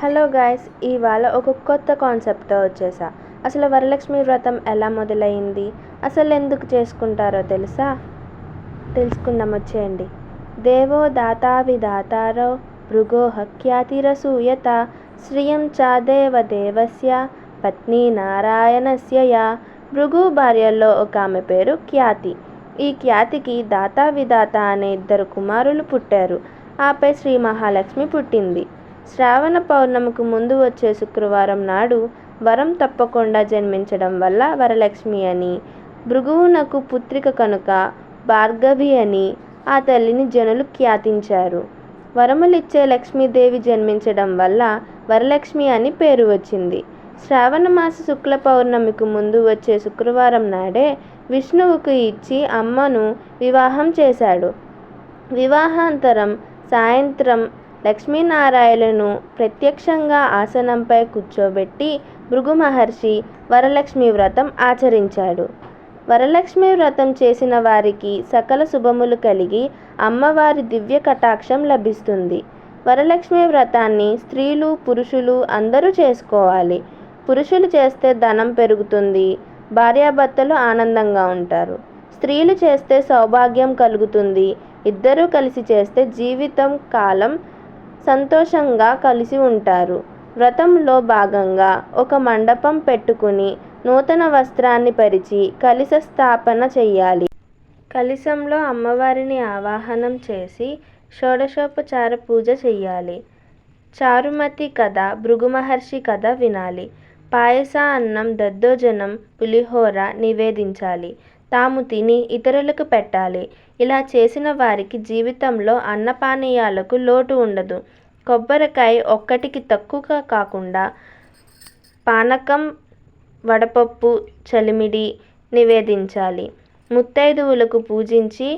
Hello guys ఇవాళ ఒక కొత్త కాన్సెప్ట్తో వచ్చేసా. అసలు వరలక్ష్మి వ్రతం ఎలా మొదలైంది? అసలు ఎందుకు చేసుకుంటారో తెలుసా? తెలుసుకుందాం వచ్చేయండి. దేవో దాతా విధాతారో భృగో హఖ్యాతిరసూయత శ్రియం చాదేవ దేవస్య పత్ని నారాయణస్య యా. భృగు భార్యల్లో ఒక ఆమె పేరు ఖ్యాతి. ఈ ఖ్యాతికి దాతా విధాత అనే ఇద్దరు కుమారులు పుట్టారు. ఆపై శ్రీ మహాలక్ష్మి పుట్టింది. శ్రావణ పౌర్ణమికి ముందు వచ్చే శుక్రవారం నాడు వరం తప్పకుండా జన్మించడం వల్ల వరలక్ష్మి అని భృగువునకు పుత్రిక కనుక భార్గవి అని ఆ తల్లిని జనులు ఖ్యాతించారు. వరములిచ్చే లక్ష్మీదేవి జన్మించడం వల్ల వరలక్ష్మి అని పేరు వచ్చింది. శ్రావణ మాస శుక్ల పౌర్ణమికి ముందు వచ్చే శుక్రవారం నాడే విష్ణువుకు ఇచ్చి అమ్మను వివాహం చేశాడు. వివాహాంతరం సాయంత్రం లక్ష్మీనారాయణను ప్రత్యక్షంగా ఆసనంపై కూర్చోబెట్టి భృగు మహర్షి వరలక్ష్మి వ్రతం ఆచరించాడు. వరలక్ష్మి వ్రతం చేసిన వారికి సకల శుభములు కలిగి అమ్మవారి దివ్య కటాక్షం లభిస్తుంది. వరలక్ష్మి వ్రతాన్ని స్త్రీలు పురుషులు అందరూ చేసుకోవాలి. పురుషులు చేస్తే ధనం పెరుగుతుంది భార్యాభర్తలు ఆనందంగా ఉంటారు. స్త్రీలు చేస్తే సౌభాగ్యం కలుగుతుంది ఇద్దరూ కలిసి చేస్తే జీవితం కాలం సంతోషంగా కలిసి ఉంటారు. వ్రతంలో భాగంగా ఒక మండపం పెట్టుకుని నూతన వస్త్రాన్ని పరిచి కలశ స్థాపన చెయ్యాలి. కలశంలో అమ్మవారిని ఆవాహనం చేసి షోడశోపచార పూజ చెయ్యాలి. చారుమతి కథ భృగు మహర్షి కథ వినాలి. పాయస అన్నం దద్దోజనం పులిహోర నివేదించాలి. తాము తిని ఇతరులకు పెట్టాలి. ఇలా చేసిన వారికి జీవితంలో అన్నపానీయాలకు లోటు ఉండదు. కొబ్బరికాయ ఒక్కటికి తక్కువ కాకుండా పానకం వడపప్పు చలిమిడి నివేదించాలి. ముత్తైదువులకు పూజించి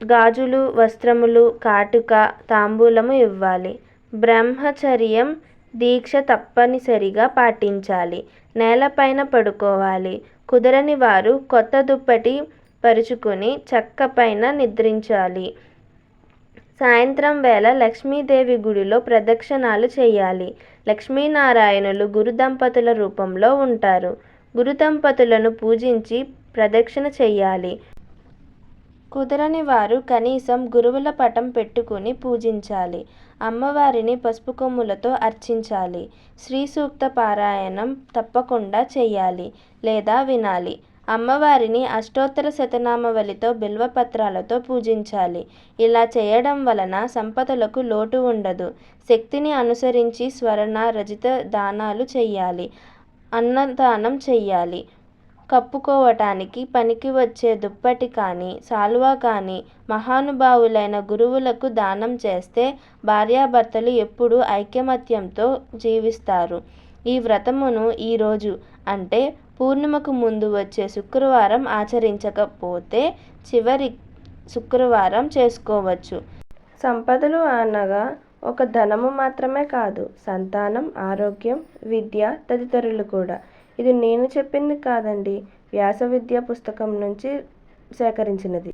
గాజులు వస్త్రములు కాటుక తాంబూలము ఇవ్వాలి. బ్రహ్మచర్యం దీక్ష తప్పనిసరిగా పాటించాలి. నేలపైన పడుకోవాలి. కుదరని వారు కొత్త దుప్పటి పరుచుకుని చెక్క పైన నిద్రించాలి. సాయంత్రం వేళ లక్ష్మీదేవి గుడిలో ప్రదక్షిణాలు చేయాలి. లక్ష్మీనారాయణులు గురు దంపతుల రూపంలో ఉంటారు. గురు దంపతులను పూజించి ప్రదక్షిణ చెయ్యాలి కుదరని వారు కనీసం గురువుల పటం పెట్టుకుని పూజించాలి. అమ్మవారిని పసుపు కొమ్ములతో అర్చించాలి. శ్రీ సూక్త పారాయణం తప్పకుండా చేయాలి లేదా వినాలి. అమ్మవారిని అష్టోత్తర శతనామవళితో బిల్వపత్రాలతో పూజించాలి. ఇలా చేయడం వలన సంపదలకు లోటు ఉండదు. శక్తిని అనుసరించి స్వరణ రజిత దానాలు చెయ్యాలి అన్నదానం చెయ్యాలి కప్పుకోవటానికి పనికి వచ్చే దుప్పటి కానీ శాలువా కానీ మహానుభావులైన గురువులకు దానం చేస్తే భార్యాభర్తలు ఎప్పుడూ ఐకమత్యంతో జీవిస్తారు. ఈ వ్రతమును ఈరోజు అంటే పూర్ణిమకు ముందు వచ్చే శుక్రవారం ఆచరించకపోతే చివరి శుక్రవారం చేసుకోవచ్చు. సంపదలు అనగా ఒక ధనము మాత్రమే కాదు సంతానం ఆరోగ్యం విద్య తదితరులు కూడా. ఇది నేను చెప్పింది కాదండి. వ్యాస విద్య పుస్తకం నుంచి సేకరించినది.